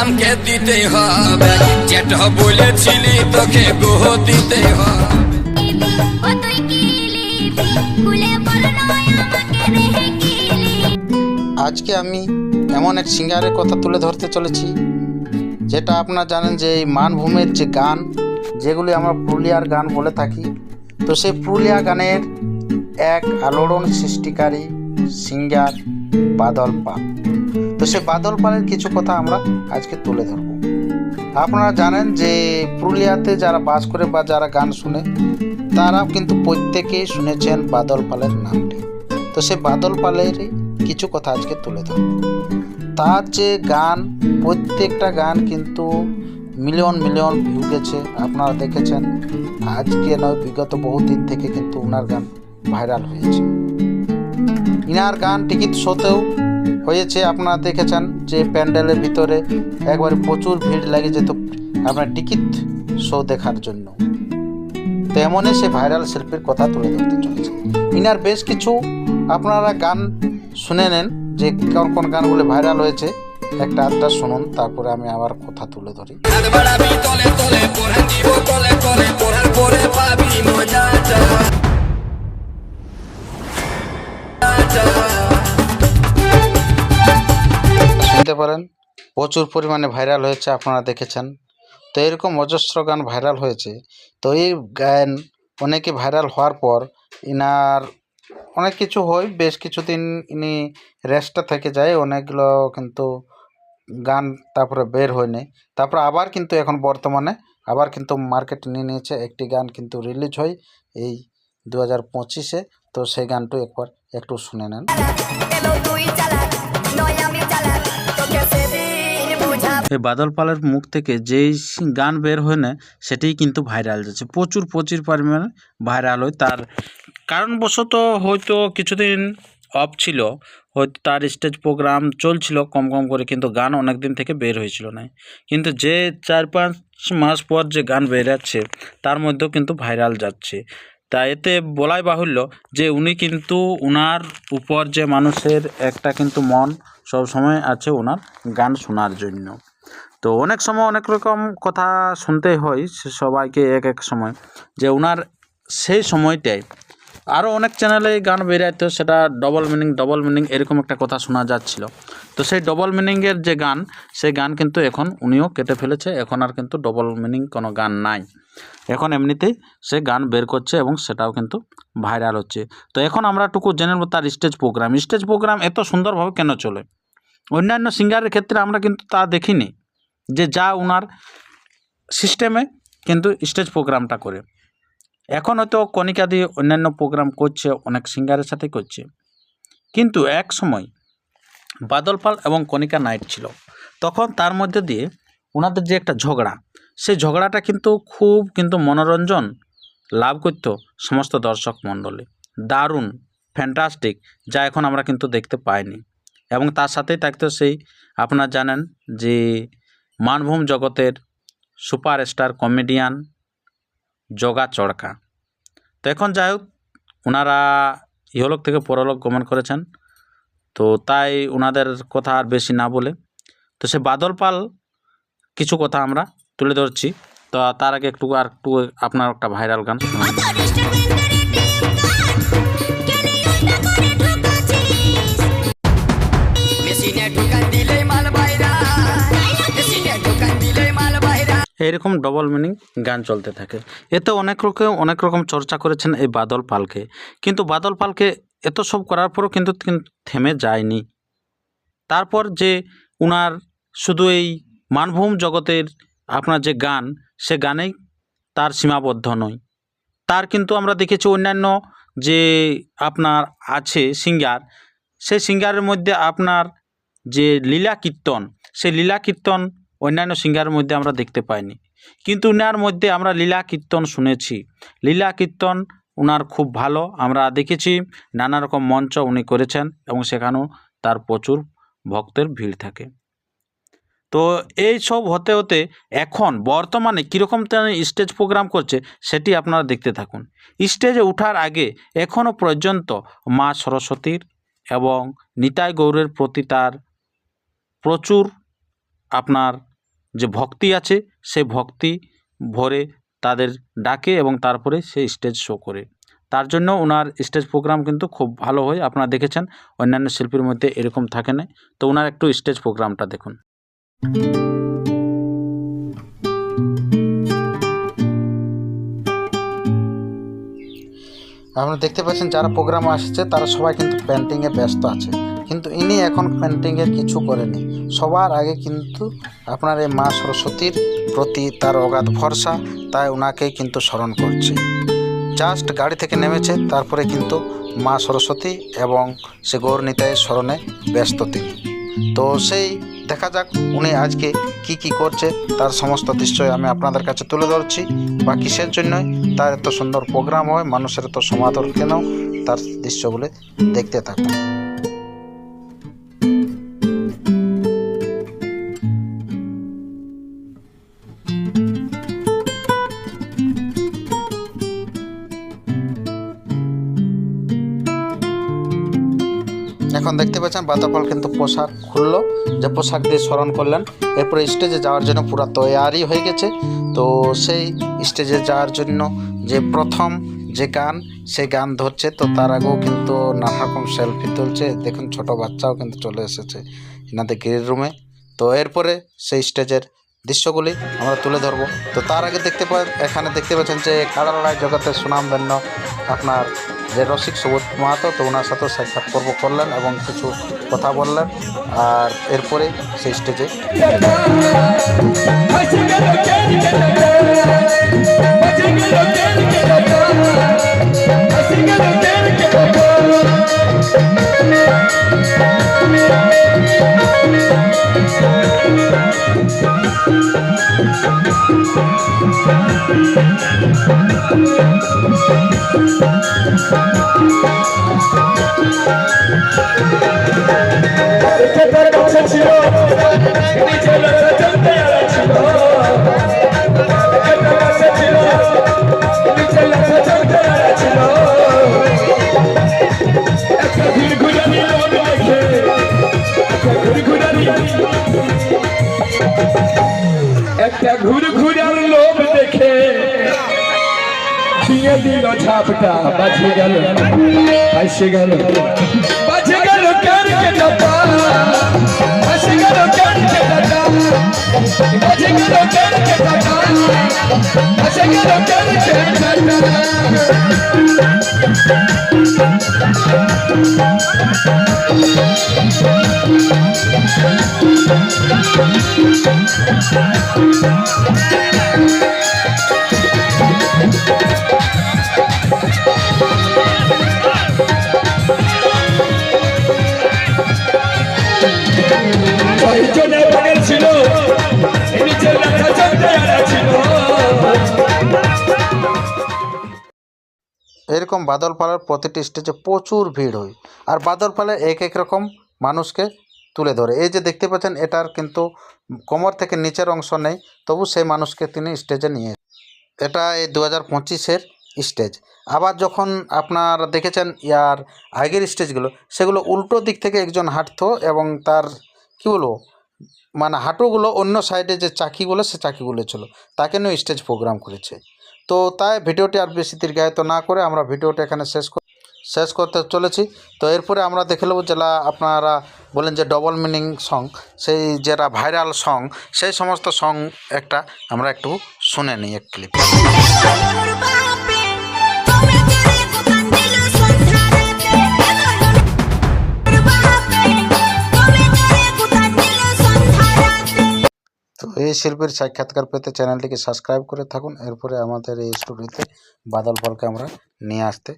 আমাকে দিতে হবে। যেটা বলেছিলি তোকে গোহ দিতে আজকে আমি এমন এক সিঙ্গারের কথা তুলে ধরতে চলেছি, যেটা আপনারা জানেন যে এই মানভূমের যে গান, যেগুলি আমরা পুরুলিয়ার গান বলে থাকি, তো সেই পুরুলিয়া গানের এক আলোড়ন সৃষ্টিকারী সিঙ্গার বাদল পাল। সেই বাদল পালের কিছু কথা আমরা আজকে তুলে ধরব। আপনারা জানেন যে পুরুলিয়াতে যারা বাস করে বা যারা গান শুনে তারা কিন্তু প্রত্যেকেই শুনেছেন বাদল পালের নামটি। তো সে বাদল পালেরই কিছু কথা আজকে তুলে ধরব। তার যে গান, প্রত্যেকটা গান কিন্তু মিলিয়ন মিলিয়ন ভিউ গেছে, আপনারা দেখেছেন। আজকে নয়, বিগত বহুদিন থেকে কিন্তু ওনার গান ভাইরাল হয়েছে। ইনার গান টিকিট শোতেও হয়েছে আপনারা দেখেছেন যে প্যান্ডেলের ভিতরে একবারে প্রচুর ভিড় লেগে যেত আপনার টিকিট শো দেখার জন্য। তেমনই সে ভাইরাল শিল্পীর কথা তুলে ধরতে চলেছে। ইনার বেশ কিছু আপনারা গান শুনে নেন যে কোন কোন গানগুলো ভাইরাল হয়েছে। একটা আধটা শুনুন, তারপরে আমি আবার কথা তুলে ধরি। শুনতে পারেন। প্রচুর পরিমাণে ভাইরাল হয়েছে, আপনারা দেখেছেন। তো এরকম অজস্র গান ভাইরাল হয়েছে। তো এই গান অনেকে ভাইরাল হওয়ার পর ইনার অনেক কিছু হয়, বেশ কিছুদিন ইনি রেস্টটা থেকে যায়, অনেকগুলো কিন্তু গান তারপরে বের হয়নি। তারপরে আবার কিন্তু এখন বর্তমানে আবার কিন্তু মার্কেট নিয়ে নিয়েছে, একটি গান কিন্তু রিলিজ হয় এই দু হাজার পঁচিশে তো সেই গানটা একবার একটু শুনে নেন। এই বাদল পালের মুখ থেকে যেই গান বের হয় না, সেটাই কিন্তু ভাইরাল যাচ্ছে। প্রচুর প্রচুর পরিমাণে ভাইরাল হয়। তার কারণবশত হয়তো কিছুদিন অফ ছিল, হয়তো তার স্টেজ প্রোগ্রাম চলছিল, কম কম করে কিন্তু গান অনেক দিন থেকে বের হয়েছিল না। কিন্তু যে চার, পাঁচ মাস পর যে গান বেরাচ্ছে তার মধ্যেও কিন্তু ভাইরাল যাচ্ছে। তা এতে বলাই বাহুল্য যে উনি কিন্তু ওনার উপর যে মানুষের একটা কিন্তু মন সব সময় আছে ওনার গান শোনার জন্য। তো অনেক সময় অনেক রকম কথা শুনতে হয় সবাইকে এক এক সময় যে ওনার সেই সময়টায় আরও অনেক চ্যানেলে গান বেরাইতো সেটা ডবল মিনিং ডবল মিনিং এরকম একটা কথা শোনা যাচ্ছিল। তো সেই ডবল মিনিংয়ের যে গান, সেই গান কিন্তু এখন উনিও কেটে ফেলেছে, এখন আর কিন্তু ডবল মিনিং কোনো গান নাই। এখন এমনিতেই সে গান বের করছে এবং সেটাও কিন্তু ভাইরাল হচ্ছে। তো এখন আমরা টুকু জেনে নেব তার স্টেজ প্রোগ্রাম স্টেজ প্রোগ্রাম এত সুন্দরভাবে কেন চলে? অন্যান্য সিঙ্গারের ক্ষেত্রে আমরা কিন্তু তা দেখিনি, যে যা ওনার সিস্টেমে কিন্তু স্টেজ প্রোগ্রামটা করে। এখন হয়তো কণিকা দিয়ে অন্যান্য প্রোগ্রাম করছে, অনেক সিঙ্গারের সাথে করছে। কিন্তু এক সময় বাদল পাল এবং কণিকা নাইট ছিল। তখন তার মধ্যে দিয়ে ওনাদের যে একটা ঝগড়া, সেই ঝগড়াটা কিন্তু খুব কিন্তু মনোরঞ্জন লাভ করতো সমস্ত দর্শক মণ্ডলী। দারুণ ফ্যান্টাস্টিক যা এখন আমরা কিন্তু দেখতে পাইনি। এবং তার সাথেই থাকতো সেই, আপনারা জানেন যে মানভূম জগতের সুপারস্টার কমেডিয়ান জগা চড়কা। তো এখন যাই হোক ওনারা ইহলোক থেকে পরলোক গমন করেছেন। তো তাই ওনাদের কথা আর বেশি না বলে। তো সে বাদল পাল, কিছু কথা আমরা তুলে ধরছি। তো তার আগে একটু আর একটু আপনার একটা ভাইরাল গান এইরকম ডবল মিনিং গান চলতে থাকে। এতে অনেক রকম অনেক রকম চর্চা করেছেন এই বাদল পালকে। কিন্তু বাদল পালকে এত সব করার পরও কিন্তু থেমে যায়নি। তারপর যে উনার শুধু এই মানভূম জগতের আপনার যে গান, সে গানেই তার সীমাবদ্ধ নয় তার কিন্তু আমরা দেখেছি অন্যান্য যে আপনার আছে সিঙ্গার সেই সিঙ্গারের মধ্যে আপনার যে লীলা কীর্তন সেই লীলা কীর্তন অন্যান্য সিঙ্গারের মধ্যে আমরা দেখতে পাইনি। কিন্তু উনার মধ্যে আমরা লীলা কীর্তন শুনেছি। লীলা কীর্তন উনার খুব ভালো। আমরা দেখেছি নানা রকম মঞ্চ উনি করেছেন এবং সেখানেও তার প্রচুর ভক্তের ভিড় থাকে। তো এই সব হতে হতে এখন বর্তমানে কীরকম স্টেজ প্রোগ্রাম করছে সেটি আপনারা দেখতে থাকুন। স্টেজে ওঠার আগে এখনও পর্যন্ত মা সরস্বতীর এবং নিতাই গৌরের প্রতি তার প্রচুর আপনার যে ভক্তি আছে, সে ভক্তি ভরে তাদের ডাকে এবং তারপরে সে স্টেজ শো করে। তার জন্য ওনার স্টেজ প্রোগ্রাম কিন্তু খুব ভালো হয়, আপনারা দেখেছেন। অন্যান্য শিল্পীর মধ্যে এরকম থাকে না। তো ওনার একটু স্টেজ প্রোগ্রামটা দেখুন। আপনারা দেখতে পাচ্ছেন যারা প্রোগ্রামে আসছে, তারা সবাই কিন্তু পেন্টিংয়ে ব্যস্ত আছে। কিন্তু ইনি এখন পেন্টিংয়ের কিছু করেনি সবার আগে কিন্তু আপনার এই মা সরস্বতীর প্রতি তার অগাধ ভরসা তাই ওনাকেই কিন্তু স্মরণ করছে। জাস্ট গাড়ি থেকে নেমেছে, তারপরে কিন্তু মা সরস্বতী এবং সে গৌর গৌরনীতায়ের স্মরণে ব্যস্ত তিনি। তো সেই দেখা যাক উনি আজকে কি কি করছে, তার সমস্ত দৃশ্যই আমি আপনাদের কাছে তুলে ধরছি। বা কিসের জন্যই তার এত সুন্দর প্রোগ্রাম হয়, মানুষের এত সমাদর কেন, তার দৃশ্যগুলো দেখতে থাকুন। এখন দেখতে পাচ্ছেন বাতাপাল কিন্তু পোশাক খুললো, যে পোশাক দিয়ে স্মরণ করলেন। এরপরে স্টেজে যাওয়ার জন্য পুরো তৈয়ারি হয়ে গেছে। তো সেই স্টেজে যাওয়ার জন্য যে প্রথম যে গান, সেই গান ধরছে। তো তার আগেও কিন্তু নানা রকম সেলফি তুলছে। দেখুন ছোট বাচ্চাও কিন্তু চলে এসেছে এনাদের গ্রিল রুমে তো এরপরে সেই স্টেজের দৃশ্যগুলি আমরা তুলে ধরবো। তো তার আগে দেখতে পা এখানে দেখতে পাচ্ছেন যে কাড়ালড়াই জগতের সুনামধন্য আপনার যে রসিক সুবোধ মাহাতো, তো ওনার সাথেও সাক্ষাৎ পর্ব করলেন এবং কিছু কথা বললেন। আর এরপরে সেই স্টেজে একটা ঝাপটা বাজে গেল। আসে গেল। বাজে গেল কেন কে ডাটা আসে গেল কেন কে ডাটা বাজে গেল কেন কে ডাটা আসে গেল কেন কে ডাটা এরকম বাদলপাড়ার প্রতিটি স্টেজে প্রচুর ভিড় হয়। আর বাদলপালে এক এক রকম মানুষকে তুলে ধরে। এই যে দেখতে পাচ্ছেন, এটার কিন্তু কোমর থেকে নিচের অংশ নেই, তবু সেই মানুষকে তিনি স্টেজে নিয়ে এটা এই দু হাজার পঁচিশের স্টেজ। আবার যখন আপনার দেখেছেন ইয়ার আগের স্টেজগুলো, সেগুলো উল্টো দিক থেকে একজন হাঁটতো এবং তার, কী বলব মানে হাঁটুগুলো অন্য সাইডে যে চাকিগুলো, সে চাকিগুলো ছিল, তাকে নিয়ে স্টেজ প্রোগ্রাম করেছে। তো তাই ভিডিওটি আর বেশি দীর্ঘায়িত না করে আমরা ভিডিওটা এখানে শেষ শেষ করতে চলেছি। তো এরপরে আমরা দেখে নেব যেটা আপনারা বলেন যে ডবল মিনিং সং সেই যেটা ভাইরাল সং সেই সমস্ত সং একটা আমরা একটু শুনে নিই, এক ক্লিপ শিল্পীর সাক্ষাৎকার পেতে চ্যানেলটিকে সাবস্ক্রাইব করে থাকুন। এরপরে আমাদের এই স্টুডিওতে বাদল ফলকে আমরা নিয়ে আসতে